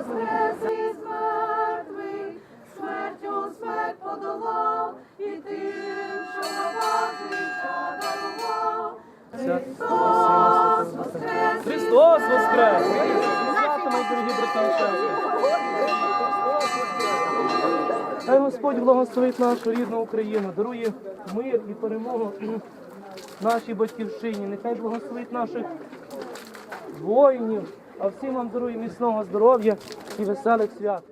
воскрес із мертвих, смертю смерть подолав, і тим, що на життя дарував. Христос воскрес! Христос Воскрес! Мої дорогі брати! Хай Господь благословить нашу рідну Україну, дарує мир і перемогу нашій батьківщині. Нехай благословить наших воїнів, а всім вам дарую міцного здоров'я і веселих свят.